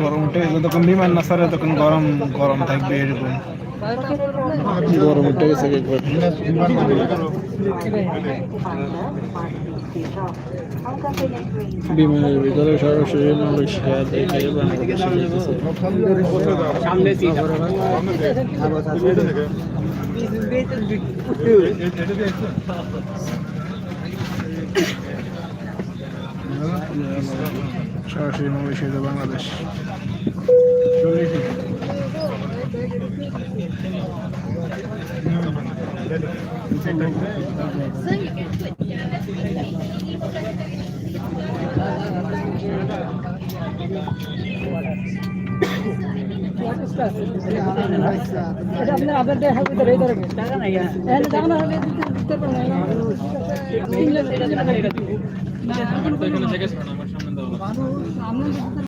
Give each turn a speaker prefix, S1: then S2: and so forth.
S1: গরম উঠে তখন বিমান না সারে তখন গরম গরম থাকবে এরকম। বিমানের ভিতরে সরাসরি সরাসরি মালয়েশিয়া বাংলাদেশ।
S2: আপনার দেখা ভিতরে এই ধরবে টাকা নাই এখানে টাকা না হলে দিতে পারবেন না তিনজন এটা না তো এখানে থেকে শোনা আমার সামনে দাও